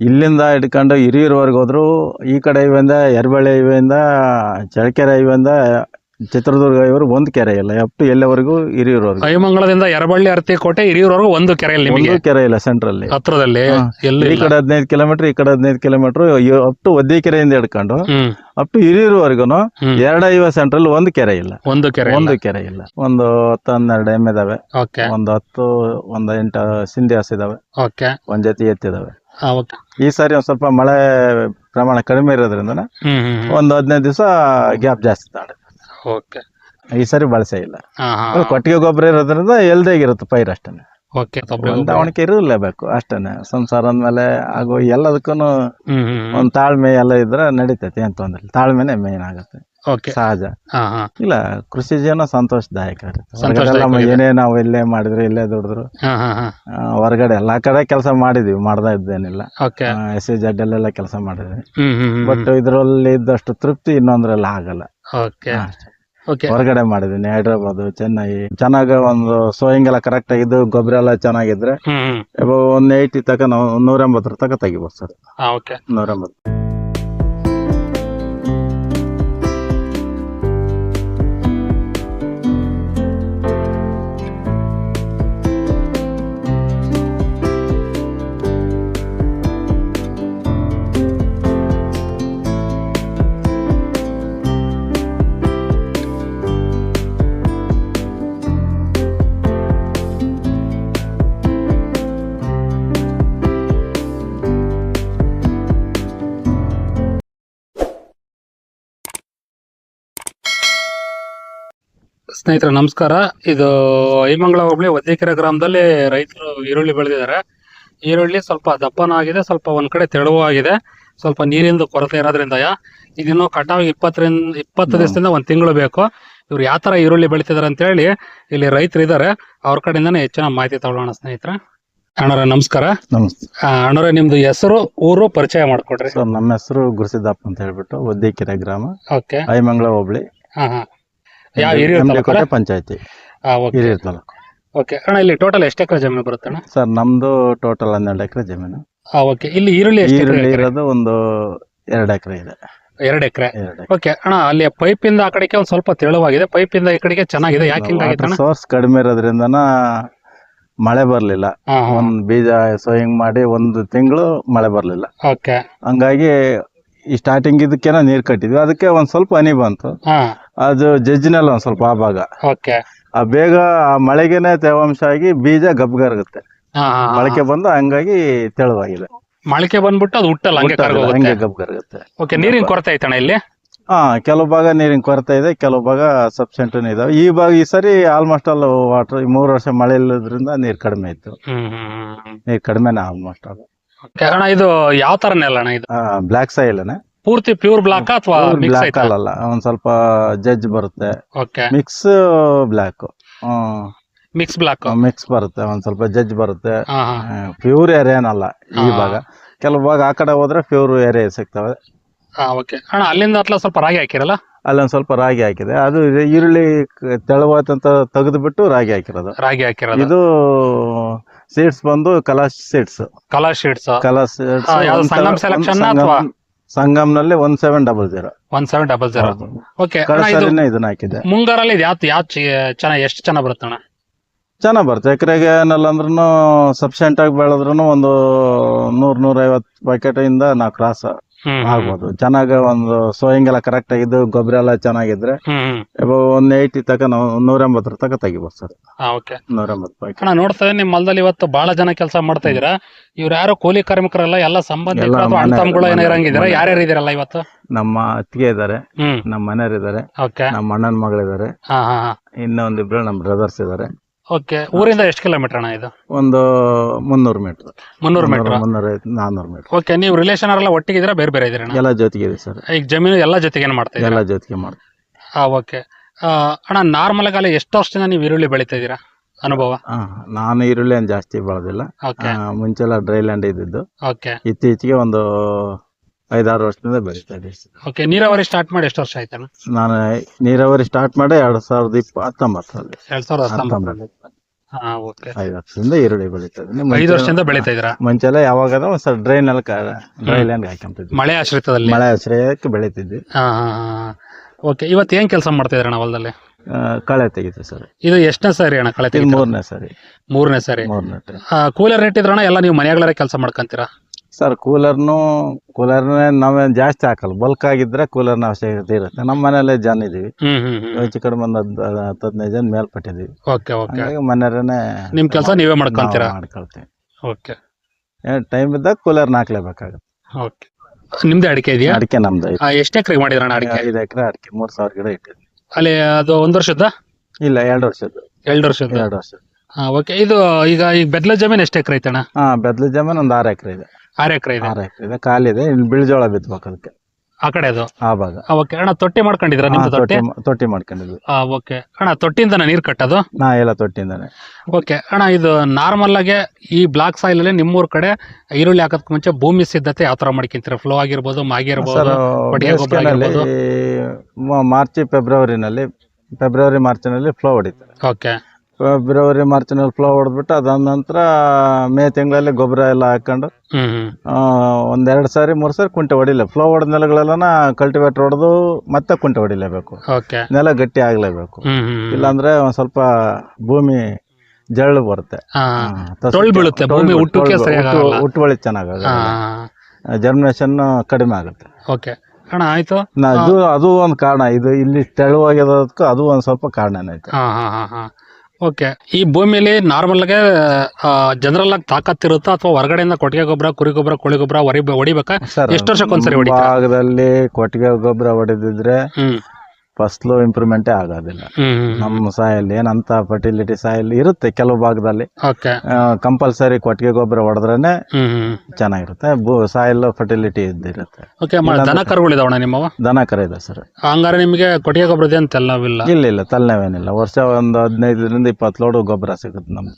ಇಲ್ಲಿಂದ ಹಿಡ್ಕೊಂಡು ಹಿರಿಯೂರ್ವರೆಗೆ ಹೋದ್ರು ಈ ಕಡೆ ಇವೆಯಿಂದ ಎರ್ಬಳ್ಳಿ ಇವೆಯಿಂದ ಚಳ್ಳಕೆರೆ ಇವೆಯಿಂದ ಚಿತ್ರದುರ್ಗ ಇವರು ಒಂದು ಕೆರೆ ಇಲ್ಲ. ಅಪ್ ಟು ಎಲ್ಲವರೆಗೂ ಹಿರಿಯೂರ್ವರೆಗೂ. ಯರಬಳ್ಳಿ ಅರತಿಕೋಟೆ ಹಿರಿಯೂರ್ವರೆಗೂ ಒಂದು ಕೆರೆಯಲ್ಲಿ ನಿಮಗೆ. ಒಂದು ಕೆರೆ ಇಲ್ಲ ಸೆಂಟ್ರಲ್ಲಿ ಹತ್ರದಲ್ಲಿ. ಎಲ್ಲೂ ಈ ಇಲ್ಲ. ಕಡೆ ಹದಿನೈದು ಕಿಲೋಮೀಟರ್ ಈ ಕಡೆ ಹದಿನೈದು ಕಿಲೋಮೀಟರ್ ಅಪ್ ಟು ಒದ್ದಿಕೆರೆಯಿಂದ ಹಿಡ್ಕೊಂಡು ಹ್ಮ್. ಅಪ್ ಟು ಹಿರಿಯೂರ್ವರೆಗೂ ಹ್ಮ್. ಎರಡು ಐವ ಸೆಂಟ್ರಲ್ಲಿ ಒಂದು ಕೆರೆ ಇಲ್ಲ. ಒಂದು ಕೆರೆ ಒಂದು ಕೆರೆ ಇಲ್ಲ. ಒಂದು ಹತ್ತು ಹನ್ನೆರಡು ಎಂ ಇದಾವೆ. ಓಕೆ. ಒಂದು ಹತ್ತು ಒಂದು ಎಂಟು ಸಿಂಧಿ ಹಸಿದಾವೆ ಓಕೆ. ಒಂದ್ ಜೊತೆ ಎತ್ತಿದಾವೆ. ಈ ಸಾರಿ ಒಂದ್ ಸ್ವಲ್ಪ ಮಳೆ ಪ್ರಮಾಣ ಕಡಿಮೆ ಇರೋದ್ರಿಂದ ಒಂದ್ ಹದಿನೈದು ದಿವಸ ಗ್ಯಾಪ್ ಜಾಸ್ತಿ ಓಕೆ ಈ ಸಾರಿ ಬಳಸೇ ಇಲ್ಲ. ಕೊಟ್ಟಿಗೆ ಗೊಬ್ಬರ ಇರೋದ್ರಿಂದ ಎಲ್ದೇಗಿರುತ್ತೆ ಪೈರ್ ಅಷ್ಟೇ ಹೊಂದಾವಣಿಕೆ ಇರಲೇಬೇಕು ಅಷ್ಟೇನೆ. ಸಂಸಾರ ಅಂದ್ಮೇಲೆ ಹಾಗೂ ಎಲ್ಲದಕ್ಕೂ ಒಂದ್ ತಾಳ್ಮೆ ಎಲ್ಲ ಇದ್ರೆ ನಡೀತೈತಿ ಅಂತ ತೊಂದ್ರೆ. ತಾಳ್ಮೆನೆ ಮೇನ್ ಆಗುತ್ತೆ. ಸಹಜ. ಇಲ್ಲ ಕೃಷಿ ಜೀವನ ಸಂತೋಷದಾಯಕ. ಏನೇ ನಾವು ಇಲ್ಲೇ ಮಾಡಿದ್ರು ಇಲ್ಲೇ ದುಡಿದ್ರು ಹೊರಗಡೆ ಎಲ್ಲಾ ಕಡೆ ಕೆಲಸ ಮಾಡಿದ್ವಿ ಮಾಡ್ದಾ ಇದ್ದೇನಿಲ್ಲ. ಎಸ್ ಜಡ್ ಅಲ್ಲೆಲ್ಲ ಕೆಲಸ ಮಾಡಿದ್ವಿ. ಬಟ್ ಇದ್ರಲ್ಲಿ ಇದ್ದಷ್ಟು ತೃಪ್ತಿ ಇನ್ನೊಂದ್ರಲ್ಲಿ ಆಗಲ್ಲ. ಹೊರಗಡೆ ಮಾಡಿದೀನಿ ಹೈದ್ರಾಬಾದ್ ಚೆನ್ನೈ. ಚೆನ್ನಾಗಿ ಒಂದು ಸೋಯಿಂಗ್ ಎಲ್ಲ ಕರೆಕ್ಟ್ ಆಗಿದ್ದು ಗೊಬ್ಬರ ಎಲ್ಲ ಚೆನ್ನಾಗಿದ್ರೆ ಒಂದ್ ಏಯ್ಟಿ ತಕ ನಾವು ನೂರ ಎಂಬತ್ತರ ತಕ ತೆಗಿಬೋದು ಸರ್. ನೂರ ಎಂಬತ್ತು ಸ್ನೇಹಿತರೆ ನಮಸ್ಕಾರ. ಇದು ಐಮಂಗಳ ಹೋಬಳಿ ಒದ್ದೆಕೆರೆ ಗ್ರಾಮದಲ್ಲಿ ರೈತರು ಈರುಳ್ಳಿ ಬೆಳೆದಿದ್ದಾರೆ. ಈರುಳ್ಳಿ ಸ್ವಲ್ಪ ದಪ್ಪನಾಗಿದೆ ಸ್ವಲ್ಪ ಒಂದ್ ಕಡೆ ತೆಳುವು ಆಗಿದೆ. ಸ್ವಲ್ಪ ನೀರಿಂದು ಕೊರತೆ ಇರೋದ್ರಿಂದ ಇದಿನ್ನು ಕಟಾವಿಗೆ ಇಪ್ಪತ್ತರಿಂದ ಇಪ್ಪತ್ತು ದಿವಸದಿಂದ ಒಂದ್ ತಿಂಗಳು ಬೇಕು. ಇವ್ರು ಯಾವ ತರ ಈರುಳ್ಳಿ ಬೆಳಿತಿದಾರೆ ಅಂತ ಹೇಳಿ ಇಲ್ಲಿ ರೈತರು ಇದ್ದಾರೆ. ಅವ್ರ ಕಡೆಯಿಂದಾನೆ ಹೆಚ್ಚಿನ ಮಾಹಿತಿ ತಗೊಳ್ಳೋಣ ಸ್ನೇಹಿತರೆ. ಅಣ್ಣರ ನಮಸ್ಕಾರ. ನಮಸ್ತೆ. ಅಣ್ಣರ ನಿಮ್ದು ಹೆಸರು ಊರು ಪರಿಚಯ ಮಾಡ್ಕೊಡ್ರಿ. ಸರ್ ನಮ್ಮ ಹೆಸರು ಗುರುಸಿದ್ದಪ್ಪ ಅಂತ ಹೇಳ್ಬಿಟ್ಟು ಒದ್ದೆಕೆರೆ ಗ್ರಾಮ. ಓಕೆ. ಐಮಂಗಳ ಹೋಬಳಿ ಹಾ ಹಾ. ಯಾವ? ಪಂಚಾಯತಿ. ಓಕೆ. ಹಿರಿಯೂರು ತಾಲೂಕು. ಓಕೆ. ಅಣ್ಣ ಇಲ್ಲಿ ಟೋಟಲ್ ಎಷ್ಟು ಎಕರೆ ಜಮೀನು ಬರುತ್ತೆ ಅಣ್ಣ? ಸರ್ ನಮ್ದು ಟೋಟಲ್ ಹನ್ನೆರಡು ಎಕರೆ ಜಮೀನು. ಓಕೆ. ಇಲ್ಲಿ ಈರುಳ್ಳಿ ಎಷ್ಟು ಈರುಳ್ಳಿ ಇರೋದು ಒಂದು ಎರಡು ಎಕರೆ ಇದೆ. ಎರಡು ಎಕರೆ. ಓಕೆ. ಅಣ್ಣ ಅಲ್ಲಿ ಪೈಪ್ ಇಂದ ಆ ಕಡೆಗೆ ಒಂದು ಸ್ವಲ್ಪ ತೆಳುವಾಗಿದೆ. ಪೈಪ್ ಇಂದ ಈ ಕಡೆಗೆ ಚೆನ್ನಾಗಿದೆ. ಯಾಕೆ ಹಿಂಗಾಗಿದೆ ಸೋರ್ಸ್ ಕಡಿಮೆ ಇರೋದ್ರಿಂದ ಮಳೆ ಬರಲಿಲ್ಲ. ಒಂದ್ ಬೀಜ ಸೋಯಿಂಗ್ ಮಾಡಿ ಒಂದು ತಿಂಗಳು ಮಳೆ ಬರಲಿಲ್ಲ. ಓಕೆ. ಹಂಗಾಗಿ ಈ ಸ್ಟಾರ್ಟಿಂಗ್ ಇದಕ್ಕೆನ ನೀರ್ ಕಟ್ಟಿದ್ವಿ. ಅದಕ್ಕೆ ಒಂದ್ ಸ್ವಲ್ಪ ಹನಿ ಬಂತು. ಅದು ಜಜ್ಜಿನಲ್ಲ ಒಂದ್ ಸ್ವಲ್ಪ ಆ ಭಾಗ. ಓಕೆ ಆ ಬೇಗ ಆ ಮಳೆಗೆನೆ ತೇವಾಂಶ ಆಗಿ ಬೀಜ ಗಬ್ಗರ್ಗುತ್ತೆ. ಮೊಳಕೆ ಬಂದು ಹಂಗಾಗಿ ತೆಳುವಾಗಿದೆ. ಮೊಳಕೆ ಬಂದ್ಬಿಟ್ಟು ಅದು ಹುಟ್ಟಲ್ಲ ಹಂಗೆ ಕರ್ಗೋಗುತ್ತೆ. ಹಂಗೆ ಗಬ್ಗರ್ಗುತ್ತೆ ಓಕೆ ನೀರಿನ ಕೊರತೆ ಐತಣ್ಣ ಇಲ್ಲಿ? ಹಾ ಕೆಲವು ಭಾಗ ನೀರಿನ ಕೊರತೆ ಇದೆ ಕೆಲವು ಭಾಗ ಸಬ್ಸೆಂಟ್ ಇದಾವೆ. ಈ ಭಾಗ ಈ ಸರಿ ಆಲ್ಮೋಸ್ಟ್ ಆಲ್ ವಾಟರ್ ಮೂರು ವರ್ಷ ಮಳೆ ಇಲ್ಲದ್ರಿಂದ ನೀರ್ ಕಡಿಮೆ ಇತ್ತು. ಹ್ಮ್ ನೀರ್ ಕಡಿಮೆನೆ ಆಲ್ಮೋಸ್ಟ್ ಆಲ್ ಅಣ್ಣ ಇದು ಯಾವ ತರ ನೆಲ ಅಣ್ಣ ಇದು? ಸಾಯಿಲ್ನೆ ಪೂರ್ತಿ ಪ್ಯೂರ್ ಬ್ಲಾಕ್ ಅಥವಾ ಬ್ಲಾಕ್ ಅಲ್ಲ ಒಂದ್ ಸ್ವಲ್ಪ ಜಜ್ ಬರುತ್ತೆ. Okay mix black mix black mix ಬರುತ್ತೆ ಒಂದ್ ಸ್ವಲ್ಪ ಜಜ್ ಬರುತ್ತೆ. ಪ್ಯೂರ್ ಏರಿಯಾ ಏನಲ್ಲ ಈ. ಭಾಗ. ಕೆಲವು ಭಾಗ ಆ ಕಡೆ ಹೋದ್ರೆ ಪ್ಯೂರ್ ಏರಿಯಾ ಸಿಗ್ತವೆ. ಓಕೆ ಅಣ್ಣ ಅಲ್ಲಿಂದ ಅಟ್ಲ ಸ್ವಲ್ಪ ರಾಗಿ ಹಾಕಿರಲ್ಲ? ಅಲ್ಲೊಂದ್ ಸ್ವಲ್ಪ ರಾಗಿ ಹಾಕಿದೆ. ಅದು ಈರುಳ್ಳಿ ತೆಳುವಾತಂತ ತೆಗೆದು ಬಿಟ್ಟು ರಾಗಿ ಹಾಕಿರೋದು. ರಾಗಿ ಹಾಕಿರೋದು. ಇದು ಸೀಡ್ಸ್ ಬಂದು ಕಲಾ ಸೀಡ್ಸ್ ಕಲರ್ ಸೀಡ್ಸ್ ಕಲಾ ಹಾ, ಸಂಗಮ್ನಲ್ಲಿ one seven double zero one seven double zero okay ಇದನ್ನ ಹಾಕಿದೆ ಮುಂಗಾರಲ್ಲಿ ಇದು ಯಾವ್ದು ಯಾವ್ದು ಚೆನ್ನಾಗಿ ಎಷ್ಟು ಚೆನ್ನಾಗಿ ಬರುತ್ತೆ ಅಣ್ಣ? ಚೆನ್ನಾಗ್ ಬರುತ್ತೆ. ಎಕರೆಗೆ ಏನಲ್ಲಂದ್ರೂ ಸಫಿಶಿಯಂಟ್ ಆಗಿ ಬೆಳೆದ್ರು ಒಂದು ನೂರ್ ನೂರ ಐವತ್ತು ಪ್ಯಾಕೆಟ್ ಇಂದ ನಾವು ಕ್ರಾಸ್. ಆಗ್ಬೋದು. ಚೆನ್ನಾಗಿ ಒಂದು ಸೋಯಿಂಗ್ ಎಲ್ಲ ಕರೆಕ್ಟ್ ಆಗಿದ್ದು ಗೊಬ್ಬರ ಎಲ್ಲ ಚೆನ್ನಾಗಿದ್ರೆ ಒಂದ್ ಏಯ್ಟಿ ತಕ ನಾವು ನೂರ ಎಂಬತ್ತರ ತಕ ತೆಗಿಬೋದು ಸರ್. ಓಕೆ ನೂರ ಎಂಬತ್ತು ನೋಡ್ತಾ ಇದ್ದೀನಿ ನಿಮ್ಮ ಹೊಲದಲ್ಲಿ ಇವತ್ತು ಬಹಳ ಜನ ಕೆಲಸ ಮಾಡ್ತಾ ಇದೀರಾ ಇವ್ರು ಯಾರು ಕೂಲಿ ಕಾರ್ಮಿಕರಲ್ಲ ಎಲ್ಲ ಸಂಬಂಧಿಕರು ಏನೋ ಇರಂಗಿದ್ದೀರಾ ಯಾರ್ಯಾರು ಇದೀರಲ್ಲ ಇವತ್ತು? ನಮ್ಮ ಅತ್ತಿಗೆ ಇದಾರೆ ನಮ್ಮ ಮನೆಯವ್ರಿದ್ದಾರೆ ನಮ್ಮ ಅಣ್ಣನ ಮಗಳಿದ್ದಾರೆ. ಇನ್ನೊಂದಿಬ್ರು ನಮ್ಮ ಬ್ರದರ್ಸ್ ಇದಾರೆ ಓಕೆ ಊರಿಂದ ಎಷ್ಟು ಕಿಲೋಮೀಟರ್ ಅಣ್ಣ ಇದು? ಒಂದು ಮುನ್ನೂರು ಮೀಟರ್ ಮುನ್ನೂರು ಮೀಟರ್ ಮುನ್ನೂರ ನಾನ್ನೂರು ಮೀಟರ್ ಓಕೆ ನೀವು ರಿಲೇಷನ್ ಅವರೆಲ್ಲ ಒಟ್ಟಿಗೆ ಇದ್ರೆ ಬೇರೆ ಬೇರೆ ಇದ್ರೆ ಎಲ್ಲ ಜೊತೆಗೆ ಇದೆ ಸರ್. ಈಗ ಜಮೀನು ಎಲ್ಲ ಜೊತೆಗೆ ಏನು ಮಾಡ್ತಾ ಎಲ್ಲ ಜೊತೆಗೆ ಮಾಡಿ ಹಾಂ ಓಕೆ. ಅಣ್ಣ ನಾರ್ಮಲ್ ಆಗಿ ಎಷ್ಟು ವರ್ಷದಿಂದ ನೀವು ಈರುಳ್ಳಿ ಬೆಳಿತಾ ಇದ್ದೀರಾ? ಅನುಭವ? ನಾನು ಈರುಳ್ಳಿ ಏನು ಜಾಸ್ತಿ ಬೆಳೆದಿಲ್ಲ. ಓಕೆ. ಮುಂಚೆಲ್ಲ ಡ್ರೈ ಲ್ಯಾಂಡ್ ಇದ್ದಿದ್ದು. ಓಕೆ. ಇತ್ತೀಚೆಗೆ ಒಂದು ಐದಾರು ವರ್ಷದಿಂದ ಬೆಳೀತಾ ಇದೆ. ಓಕೆ ನೀರಾವರಿ ಸ್ಟಾರ್ಟ್ ಮಾಡಿ ಎಷ್ಟು ವರ್ಷ ಆಯ್ತಣ್ಣ? ನಾನು ನೀರಾವರಿ ಸ್ಟಾರ್ಟ್ ಮಾಡಿ ಎರಡ್ ಸಾವಿರದ ಇಪ್ಪ ಹತ್ತೊಂಬತ್ತರಲ್ಲಿ ಎರಡ್ ಸಾವಿರದ ಹತ್ತೊಂಬತ್ತರಲ್ಲಿ. ಹಾ ಓಕೆ ಐದು ವರ್ಷದಿಂದ ಈರುಳ್ಳಿ ಬೆಳೀತದೆ ಐದು ವರ್ಷದಿಂದ ಬೆಳೀತಾ ಇದ್ದೀರಾ? ಮುಂಚೆಲ್ಲ ಯಾವಾಗ ಒಂದ್ ಸ್ವಲ್ಪ ಡ್ರೈನ್ ಅಲ್ಲಿ ಡ್ರೈ ಲ್ಯಾಂಡ್ ಹಾಕೊಂತಿದ್ವಿ ಮಳೆ ಆಶ್ರಿತದಲ್ಲಿ? ಮಳೆ ಆಶ್ರಯಕ್ಕೆ ಬೆಳೀತಿದ್ವಿ. ಹಾ ಹಾ ಓಕೆ ಇವತ್ತು ಏನ್ ಕೆಲಸ ಮಾಡ್ತಾ ಇದ್ದೀರಾ ಅಣ್ಣ ಹೊಲದಲ್ಲಿ? ಆ, ಕಳೆ ತೆಗಿತು ಸರ್. ಇದು ಎಷ್ಟನೇ ಸರಿ ಅಣ್ಣ ಕಳೆ ಇದು ತೆಗಿತೀರಾ? ಮೂರನೇ ಸರಿ. ಮೂರನೇ ಸರಿ. ಮೂರನೇ ಕೂಲರ್ ರೇಟ್ ಇದ್ರಣ್ಣ ಎಲ್ಲ ನೀವು ಮನೆಗಳೇ ಕೆಲಸ ಮಾಡ್ಕೊಂತೀರಾ? ಸರ್ ಕೂಲರ್ನು ಕೂಲರ್ನೇ ನಾವೇನ್ ಜಾಸ್ತಿ ಹಾಕಲ್ಲ. ಬಲ್ಕ್ ಆಗಿದ್ರೆ ಕೂಲರ್ನ ಅವಶ್ಯಕತೆ ಇರುತ್ತೆ. ನಮ್ಮ ಮನೇಲೆ ಜನ ಇದೀವಿ ಹೆಚ್ಚು ಕಡಿಮೆ ಒಂದು ಹತ್ತು ಹದಿನೈದು ಜನ ಮೇಲ್ಪಟ್ಟಿದೀವಿ ಓಕೆ ಓಕೆ. ಹಂಗಾಗಿ ಮನೆಯವರೇ ನಿಮ್ಮ ಕೆಲಸ ನೀವೇ ಮಾಡ್ಕೊಂತೀರಾ ಮಾಡ್ಕೊಳ್ತೀವಿ. ಓಕೆ. ಟೈಮ್ ಇದ್ದಾಗ ಕೂಲರ್ನ ಹಾಕ್ಲೇಬೇಕಾಗುತ್ತೆ. ಓಕೆ. ನಿಮ್ದೇ ಅಡಿಕೆ ಇದೆಯಾ? ಅಡಿಕೆ ನಮ್ದು. ಐತೆ. ಎಷ್ಟ್ ಎಕರೆ ಮಾಡಿದ್ರಣ್ಣ ಅಡಿಕೆ? ಐದು ಎಕರೆ ಅಡಿಕೆ ಮೂರ್ ಸಾವಿರ ಗಿಡ ಇಟ್ಟಿದ್ವಿ ಅಲ್ಲಿ ಅದು ಒಂದ್ ವರ್ಷದ ಇಲ್ಲ ಎರಡು ವರ್ಷದ ಎರಡು ವರ್ಷದ ಎರಡು ವರ್ಷ ಹಾ ಓಕೆ. ಇದು ಈಗ ಈಗ ಬೆದ್ಲ ಜಮೀನ್ ಎಷ್ಟ್ ಎಕರೆ ಐತಣ್ಣ? ಹಾ ಬೆದ್ಲು ಜಮೀನು ಒಂದು ಆರು ಎಕರೆ ಇದೆ. ಆರು ಎಕರೆ ಇದೆ? ಆರು ಎಕರೆ ಇದೆ ಖಾಲಿ ಇದೆ ಇನ್ನು ಬಿಳಿಜೋಳ ಬಿತ್ಬೇಕು ಅದಕ್ಕೆ. ಆ ಕಡೆ ಅದು? ಆ ಭಾಗ. ಓಕೆ ಅಣ್ಣ ತೊಟ್ಟಿ ಮಾಡ್ಕೊಂಡಿದ್ರ ಹಾ, ತೊಟ್ಟಿ? ತೊಟ್ಟಿ ತೊಟ್ಟಿ ಮಾಡ್ಕೊಂಡಿದ್ವಿ ಓಕೆ ಅಣ್ಣ ತೊಟ್ಟಿಯಿಂದ ನೀರ್ ಕಟ್ಟೋದು? ನಾ ಎಲ್ಲ ತೊಟ್ಟಿಂದಾನೆ ಓಕೆ ಅಣ್ಣ ಇದು ನಾರ್ಮಲ್ ಆಗಿ ಈ ಬ್ಲಾಕ್ ಸಾಯಿಲ್ ಅಲ್ಲಿ ನಿಮ್ಮೂರ್ ಕಡೆ ಈರುಳ್ಳಿ ಹಾಕೋದಕ್ಕೆ ಮುಂಚೆ ಭೂಮಿ ಸಿದ್ಧತೆ ಯಾವ ತರ ಮಾಡ್ಕೊಂತೀರ ಫ್ಲೋ ಆಗಿರ್ಬೋದು ಮಾಗಿರ್ಬೋದು ಸರ್ ಇರ್ಬೋದು ಕೊಟ್ಟಿಗೆ ಗೊಬ್ಬರ ಬೇಸಿಗೆನಲ್ಲಿ ಆಗಿರ್ಬೋದು. ಮಾರ್ಚ್ ಫೆಬ್ರವರಿನಲ್ಲಿ ಫೆಬ್ರವರಿ ಮಾರ್ಚ್ನಲ್ಲಿ ಫ್ಲೋ ಹೊಡಿತಾರೆ ಓಕೆ ಫೆಬ್ರವರಿ ಮಾರ್ಚ್ನಲ್ಲಿ ಫ್ಲೋ ಹೊಡೆದ್ಬಿಟ್ಟು ಅದಾದ ನಂತರ ಮೇ ತಿಂಗಳಲ್ಲಿ ಗೊಬ್ಬರ ಎಲ್ಲ ಹಾಕೊಂಡು ಒಂದೆರಡು ಸಾರಿ ಮೂರು ಸಾರಿ ಕುಂಟೆ ಹೊಡಿಲ್ಲ ಫ್ಲೋ ಹೊಡೆದ ನೆಲಗಳೆಲ್ಲನ ಕಲ್ಟಿವೇಟರ್ ಹೊಡೆದು ಮತ್ತೆ ಕುಂಟೆ ಹೊಡಿಲೇಬೇಕು. ನೆಲ ಗಟ್ಟಿ ಆಗಲೇಬೇಕು. ಇಲ್ಲಾಂದ್ರೆ ಒಂದ್ ಸ್ವಲ್ಪ ಭೂಮಿ ಜರಳು ಬರುತ್ತೆ. ಹುಟ್ಟುವಳಿ ಚೆನ್ನಾಗ ಜರ್ಮಿನೇಷನ್ ಕಡಿಮೆ ಆಗುತ್ತೆ. ಓಕೆ ಆಯ್ತು? ಅದು ಅದು ಒಂದು ಕಾರಣ. ಇದು ಇಲ್ಲಿ ತೆಳುವಾಗಿರೋದಕ್ಕೂ ಅದು ಒಂದು ಸ್ವಲ್ಪ ಕಾರಣನೇ ಐತೆ ಓಕೆ. ಈ ಭೂಮಿಲಿ ನಾರ್ಮಲ್ ಆಗಿ ಜನರಲ್ ಆಗಿ ತಾಕತ್ತಿರುತ್ತಾ ಅಥವಾ ಹೊರಗಡೆಯಿಂದ ಕೊಟ್ಟಿಗೆ ಗೊಬ್ಬರ ಕುರಿ ಗೊಬ್ಬರ ಕೋಳಿ ಗೊಬ್ಬರ ಹೊಡಿಬೇಕಾ? ಎಷ್ಟು ವರ್ಷಕ್ಕೊಂದ್ಸರಿ ಹೊಡಿತೀರಾ? ಭಾಗದಲ್ಲಿ ಕೊಟ್ಟಿಗೆ ಗೊಬ್ಬರ ಹೊಡೆದಿದ್ರೆ ಹ್ಮ್. ಫಸ್ಲು ಇಂಪ್ರೂವ್ಮೆಂಟೇ ಆಗೋದಿಲ್ಲ. ನಮ್ಮ ಸಾಯಲ್ಲಿ ಏನಂತ ಫರ್ಟಿಲಿಟಿ ಸಾಯಲ್ಲಿ ಇರುತ್ತೆ ಕೆಲವು ಭಾಗದಲ್ಲಿ. ಕಂಪಲ್ಸರಿ ಕೊಟ್ಟಿಗೆ ಗೊಬ್ಬರ ಹೊಡೆದ್ರೇನೆ ಹ್ಮ್ ಚೆನ್ನಾಗಿರುತ್ತೆ. ಸಾಯಲ್ ಫರ್ಟಿಲಿಟಿ ಇದ್ದಿರುತ್ತೆ. ದನ ಕರುಗಳಿದಾವಣ ನಿಮ್ಮವ? ದನ ಕರ ಇದೆ ಸರ್. ಹಂಗಾರೆ ನಿಮಗೆ ಕೊಟ್ಟಿಗೆ ಗೊಬ್ಬರ ಏನು ತೆಲ್ಲವಿಲ್ಲ ಇಲ್ಲ ಇಲ್ಲ ತಲೆನೋವೇನಿಲ್ಲ. ವರ್ಷ ಒಂದು ಹದಿನೈದರಿಂದ ಇಪ್ಪತ್ತು ಲೋಡು ಗೊಬ್ಬರ ಸಿಗುತ್ತೆ ನಮ್ಗೆ.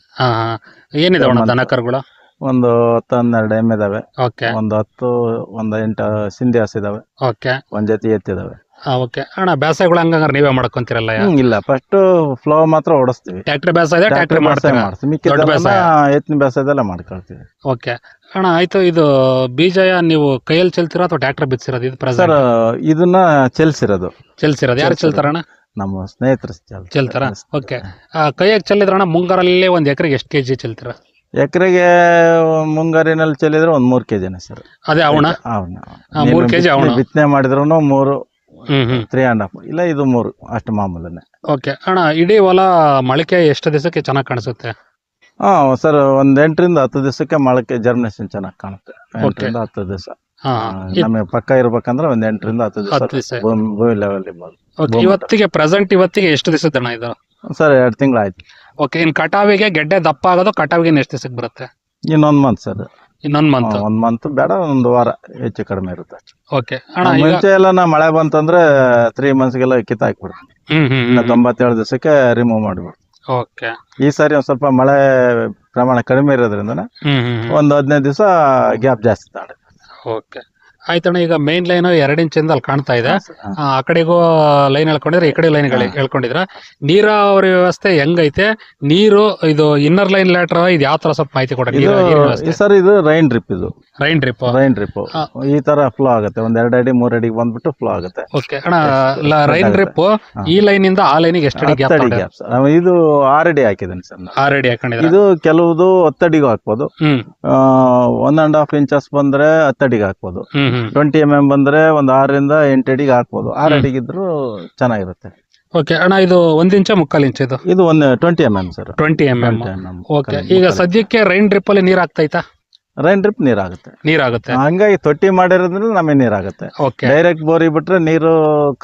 ಏನಿದಾವಣ ದನ ಕರುಗಳು? ಒಂದು ಹತ್ತು ಹನ್ನೆರಡು ಎಂ ಇದಾವೆ. ಒಂದು ಹತ್ತು ಒಂದು ಎಂಟು ಸಿಂಧಿ ಹಸಿದಾವೆ ಒಂದ್ ಜೊತೆ ಎತ್ತಿದಾವೆ. ಓಕೆ ಅಣ್ಣ ಬೇಸಾಯಗಳು ಹಂಗಂದ್ರೆ ನೀವೇ ಮಾಡ್ಕೊಂತೀರಲ್ಲ ಹ್ಮ್, ಇಲ್ಲ. ಫಸ್ಟ್ ಫ್ಲೋ ಮಾತ್ರ ಓಡಿಸ್ತೀವಿ. ಟ್ಯಾಕ್ಟ್ರಿ ಬೇಸಾಯ ಇದೆ ಟ್ಯಾಕ್ಟ್ರಿ ಮಾಡ್ತೀವಿ. ಮಿಕ್ಕಿದ್ದೆಲ್ಲ ಬೇಸಾಯ. ಎತ್ತಿನ ಬೇಸಾಯದೆಲ್ಲ ಮಾಡ್ಕೊಳ್ತೀವಿ. ಓಕೆ ಅಣ್ಣ ಆಯ್ತು ಇದು ಬೀಜ ನೀವು ಕೈಯಲ್ಲಿ ಚೆಲ್ತಿರೋ ಅಥವಾ ಟ್ಯಾಕ್ಟರ್ ಬಿತ್ತಿರೋದು ಇದು ಸರ್ ಪ್ರೆಸೆಂಟ್ ಇದನ್ನ ಚೆಲ್ಸಿರೋದು. ಚೆಲ್ಸಿರೋದು. ಯಾರು ಚೆಲ್ಸಿರೋದು. ಚೆಲ್ತಾರಣ್ಣ? ನಮ್ಮ ಸ್ನೇಹಿತರು ಚೆಲ್ತಾರ. ಓಕೆ ಕೈಯಾಗಿ ಚೆಲ್ಲಿದ್ರಣ್ಣ ಮುಂಗಾರಲ್ಲಿ ಒಂದು ಎಕರೆಗೆ ಎಷ್ಟು ಕೆಜಿ ಚೆಲ್ತೀರ? ಎಕರೆಗೆ ಮುಂಗಾರಿನಲ್ಲಿ ಚೆಲ್ಲಿದ್ರೆ ಒಂದ್ ಮೂರ್ ಕೆಜಿನೇ ಸರ್ ಅದೇ ಅವಣ? ಮೂರ್ kg ಅವನ ಬಿತ್ತನೆ ಮಾಡಿದ್ರು ಮೂರು ತ್ರೀ ಅಂಡ್ ಹಾಫ್ ಇಲ್ಲ ಇದು ಮೂರು. ಅಷ್ಟು ಮಾಮೂಲನೆ. ಓಕೆ ಅಣ್ಣ ಇಡೀ ಹೊಲ ಮೊಳಕೆ ಎಷ್ಟು ದಿವಸಕ್ಕೆ ಚೆನ್ನಾಗಿ ಕಾಣಿಸುತ್ತೆ? ಹಾ ಸರ್ ಒಂದ್ ಎಂಟರಿಂದ ಹತ್ತು ದಿವಸಕ್ಕೆ ಮೊಳಕೆ ಜರ್ಮಿನೇಷನ್ ಚೆನ್ನಾಗಿ ಕಾಣುತ್ತೆ. ಎಂಟರಿಂದ ಹತ್ತು ದಿವಸ. ಹಾ. ನಮಗೆ ಪಕ್ಕ ಇರ್ಬೇಕಂದ್ರೆ ಒಂದ್ ಎಂಟರಿಂದ ಹತ್ತು ಹತ್ತು ದಿವಸ. ದಿವಸ ಭೂಮಿ ಭೂಮಿ ಲೆವೆಲ್ ಇರ್ಬೋದು ಓಕೆ ಇವತ್ತಿಗೆ ಪ್ರೆಸೆಂಟ್ ಇವತ್ತಿಗೆ ಎಷ್ಟು ದಿವಸದಣ್ಣ ಇದು? ಸರ್ ಎರಡು ತಿಂಗಳಾಯ್ತು ಓಕೆ ಇನ್ ಕಟಾವಿಗೆ ಗೆಡ್ಡೆ ದಪ್ಪ ಆಗೋದು ಕಟಾವಿಗೆ ಎಷ್ಟು ದಿವಸಕ್ಕೆ ಬರುತ್ತೆ? ಇನ್ನೊಂದ್ ಮಂತ್ ಸರ್. ಇನ್ನೊಂದು ಮಂತ್ ಒಂದ್ ಮಂತ್ ಬೇಡ ಒಂದು ವಾರ ಹೆಚ್ಚು ಕಡಿಮೆ ಇರುತ್ತೆ ಓಕೆ ಅಣ್ಣ ಈಗ ಮುಂಚೆ ಎಲ್ಲ ನಾ ಮಳೆ ಬಂತಂದ್ರೆ ತ್ರೀ ಮಂತ್ಸ್ಗೆಲ್ಲ ಕಿತ್ತಾಕ್ಬಿಡ್ತೀನಿ ಹ್ಮ್ ಹ್ಮ್ ಇನ್ನು ತೊಂಬತ್ತೇಳು ದಿವಸಕ್ಕೆ ರಿಮೂವ್ ಮಾಡ್ಬಿಡ್ತೀನಿ. ಓಕೆ ಈ ಸಾರಿ ಒಂದ್ ಸ್ವಲ್ಪ ಮಳೆ ಪ್ರಮಾಣ ಕಡಿಮೆ ಇರೋದ್ರಿಂದ ಹ್ಮ್ ಹ್ಮ್ ಒಂದು ಹದಿನೈದು ದಿವಸ ಗ್ಯಾಪ್ ಜಾಸ್ತಿ ತಾಳೆ. ಓಕೆ ಆಯ್ತಣ್ಣ ಈಗ ಮೇನ್ ಲೈನ್ ಎರಡು ಇಂಚಿಂದ ಅಲ್ಲಿ ಕಾಣ್ತಾ ಇದೆ. ಆ ಕಡೆಗೂ ಲೈನ್ ಹೇಳ್ಕೊಂಡಿದ್ರೆ ಈ ಕಡೆ ಲೈನ್ ಹೇಳ್ಕೊಂಡಿದ್ರ ನೀರಾವರಿ ವ್ಯವಸ್ಥೆ ಹೆಂಗೈತೆ? ನೀರು ಇದು ಇನ್ನರ್ ಲೈನ್ ಲ್ಯಾಟ್ರ ಇದು ಯಾವ ತರ ಸ್ವಲ್ಪ ಮಾಹಿತಿ ಕೊಡಿ ಸರ್ ಇದು ರೈನ್ ಡ್ರಿಪ್ ಇದು. ರೈನ್ ಡ್ರಿಪ್ ರೈನ್ ಡ್ರಿಪ್ ಈ ತರ ಫ್ಲೋ ಆಗುತ್ತೆ. ಒಂದ್ ಎರಡು ಅಡಿ ಮೂರ್ ಅಡಿಗೆ ಬಂದ್ಬಿಟ್ಟು ಫ್ಲೋ ಆಗುತ್ತೆ. ಓಕೆ ಅಣ್ಣ ರೈನ್ ಡ್ರಿಪ್ ಈ ಲೈನ್ ಇಂದ ಆ ಲೈನಿಗೆ ಎಷ್ಟು ಅಡಿ ಗ್ಯಾಪ್ ಇದು ಆರ್ ಅಡಿ ಹಾಕಿದ್ದೀನಿ ಸರ್. ಆರ್ ಅಡಿ ಹಾಕೊಂಡಿದ್ರ ಇದು ಕೆಲವುದು ಹತ್ತಡಿಗೂ ಹಾಕ್ಬೋದು. ಒನ್ ಅಂಡ್ ಹಾಫ್ ಇಂಚಸ್ ಬಂದ್ರೆ ಹತ್ತಡಿಗೆ ಹಾಕ್ಬೋದು. ಟ್ವೆಂಟಿ ಎಂ ಎಂ ಬಂದ್ರೆ ಒಂದ್ ಆರರಿಂದ ಎಂಟು ಅಡಿಗೆ ಹಾಕ್ಬೋದು. ಆರು. ಅಡಿಗಿದ್ರು ಚೆನ್ನಾಗಿರುತ್ತೆ. ಓಕೆ ಅಣ್ಣ ಇದು ಒಂದ್ ಇಂಚ ಮುಕ್ಕಾಲ್ ಇಂಚ್ ಇದು? ಇದು ಒಂದು twenty M M sir twenty M M okay ಈಗ ಸದ್ಯಕ್ಕೆ ರೈನ್ ಡ್ರಿಪ್ ಅಲ್ಲಿ ನೀರ್ ಆಗ್ತೈತಾ ರೈನ್ ಡ್ರಿಪ್ ನೀರಾಗುತ್ತೆ. ನೀರ್ ಆಗುತ್ತೆ ಹಂಗಾಗಿ ತೊಟ್ಟಿ ಮಾಡಿರೋದ್ರಿಂದ ನಮಗೆ ನೀರಾಗುತ್ತೆ. ಓಕೆ ಡೈರೆಕ್ಟ್ ಬೋರಿ ಬಿಟ್ರೆ ನೀರು